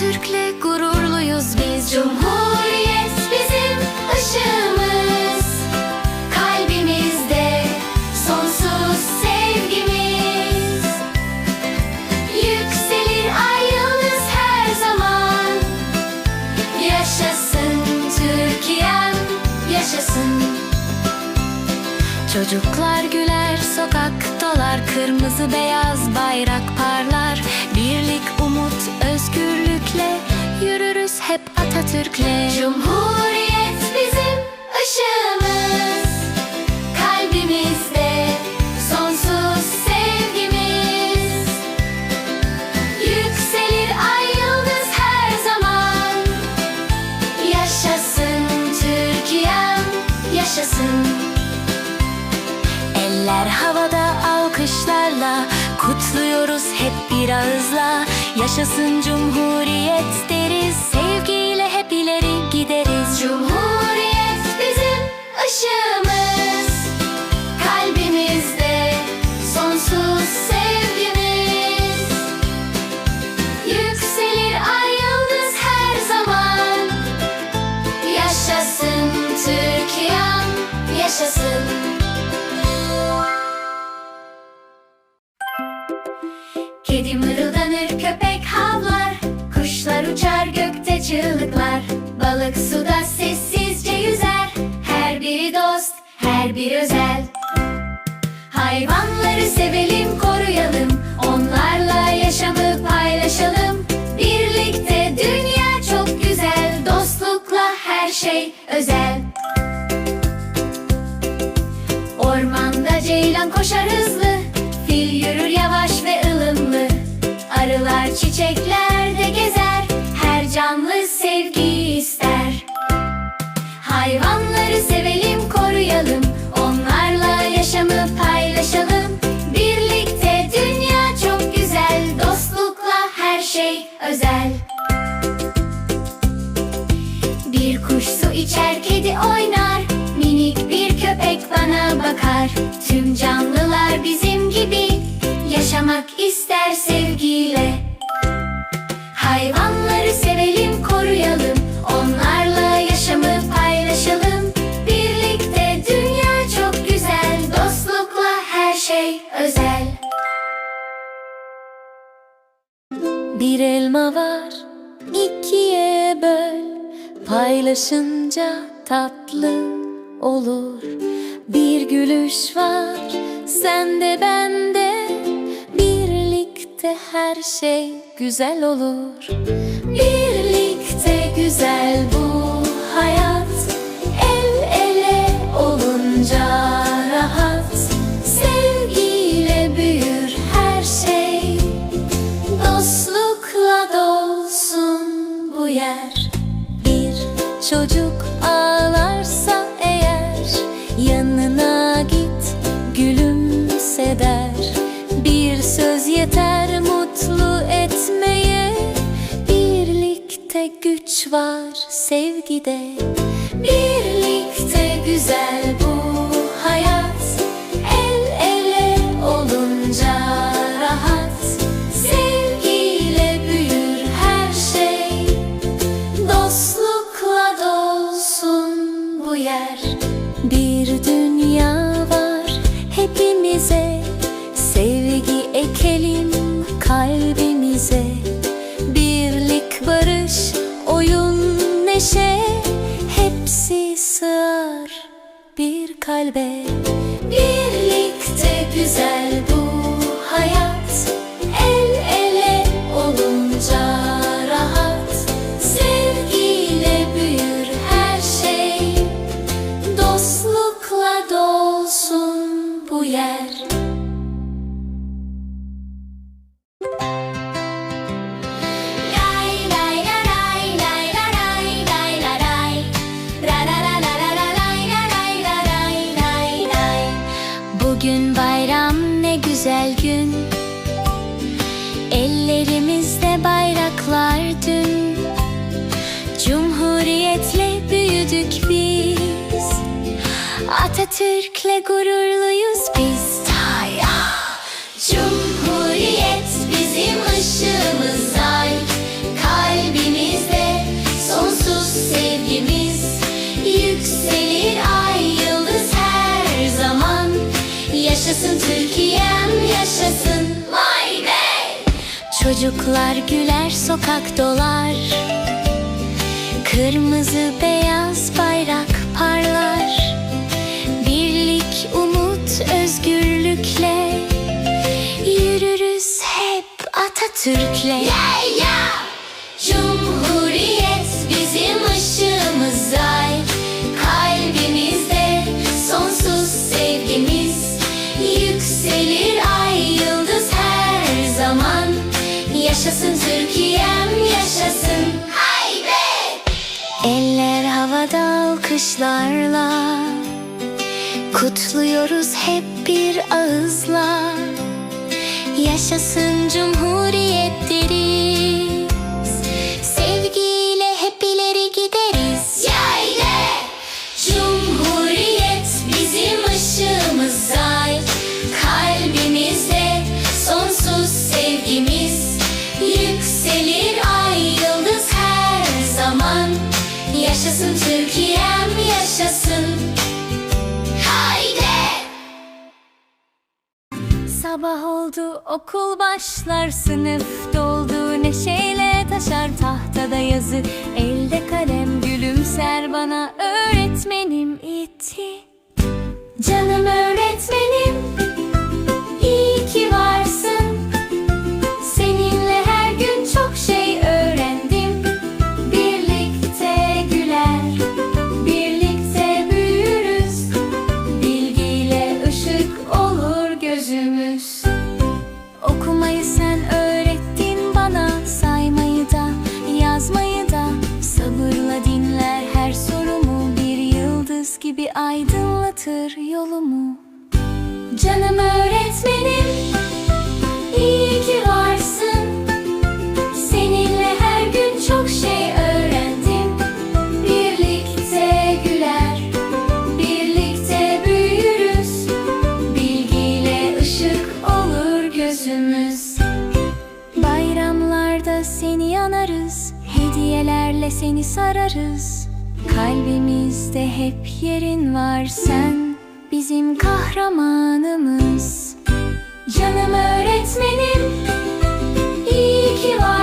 Atatürk'le gururluyuz biz. Cumhuriyet bizim ışığımız Kalbimizde sonsuz sevgimiz. Yükselir ay yıldız her zaman. Yaşasın Türkiye'm yaşasın. Çocuklar güler, sokak dolar, kırmızı beyaz bayrak parlar. Yürürüz hep Atatürk'le. Cumhuriyet bizim ışığımız, kalbimizde sonsuz sevgimiz. Yükselir ay yıldız her zaman. Yaşasın Türkiye'm, yaşasın. Eller havada alkışlarla Kutluyoruz hep bir ağızla Yaşasın Cumhuriyet Kedi mırıldanır, köpek havlar. Kuşlar uçar, gökte çığlıklar. Balık suda sessizce yüzer. Her biri dost, her bir özel. Hayvanları sevelim, koruyalım oynar. Minik bir köpek bana bakar. Tüm canlılar bizim gibi. Yaşamak ister sevgiyle. Hayvanları sevelim, koruyalım. Onlarla yaşamı paylaşalım. Birlikte dünya çok güzel. Dostlukla her şey özel. Bir elma var, ikiye. Paylaşınca tatlı olur. Bir gülüş var, sende bende. Birlikte her şey güzel olur. Birlikte güzel bu çocuk ağlarsa eğer Yanına git gülümse der Bir söz yeter mutlu etmeye Birlikte güç var sevgide. Birlikte güzel bu kalbimize Birlik barış oyun neşe Hepsi sığar bir kalbe Türk'le gururluyuz biz. Tay Cumhuriyet bizim ışığımız ay Kalbimizde sonsuz sevgimiz. Yükselir ay yıldız her zaman. Yaşasın Türkiye'm yaşasın. Vay be! Çocuklar güler sokak dolar. Kırmızı beyaz bayrak parlar. Özgürlükle Yürürüz hep Atatürk'le. Cumhuriyet bizim ışığımız ay Kalbimizde sonsuz sevgimiz Yükselir. Ay yıldız her zaman. Yaşasın Türkiye'm yaşasın. Haydi! Eller havada alkışlarla Kutluyoruz hep bir ağızla. Yaşasın Cumhuriyet Sabah oldu okul başlar sınıf doldu. Neşeyle taşar tahtada yazı. Elde kalem gülümser bana. Öğretmenim itti Canım öğretmenim yolumu. Canım öğretmenim iyi ki varsın. Seninle her gün çok şey öğrendim. Birlikte güler Birlikte büyürüz. Bilgiyle ışık olur gözümüz. Bayramlarda seni anarız Hediyelerle seni sararız. Kalbimizde hep yerin var sen Bizim kahramanımız. Canım öğretmenim iyi ki varsın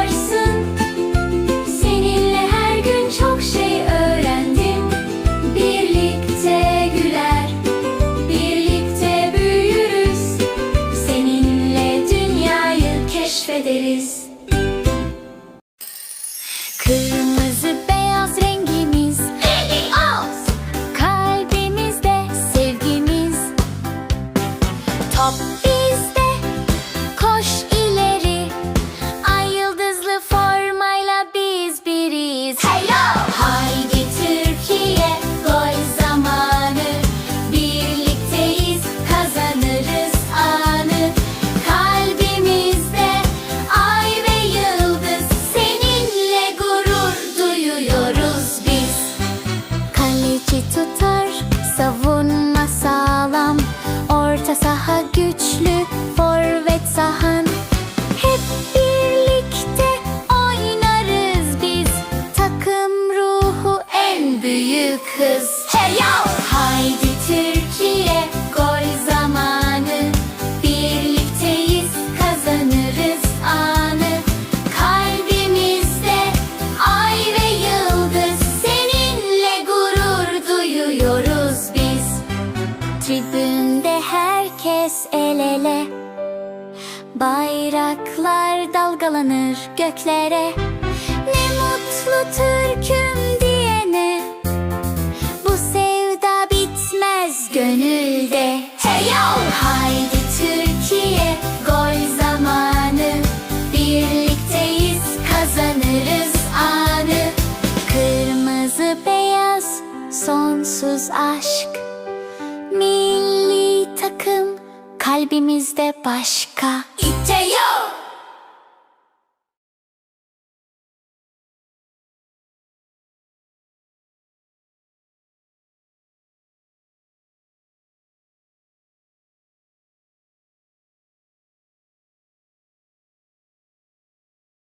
dalgalanır göklere. Ne mutlu Türk'üm diyene. Bu sevda bitmez gönülde. Hey yo! Haydi Türkiye gol zamanı. Birlikteyiz kazanırız anı. Kırmızı beyaz sonsuz aşk. Milli takım kalbimizde başka. İte yo!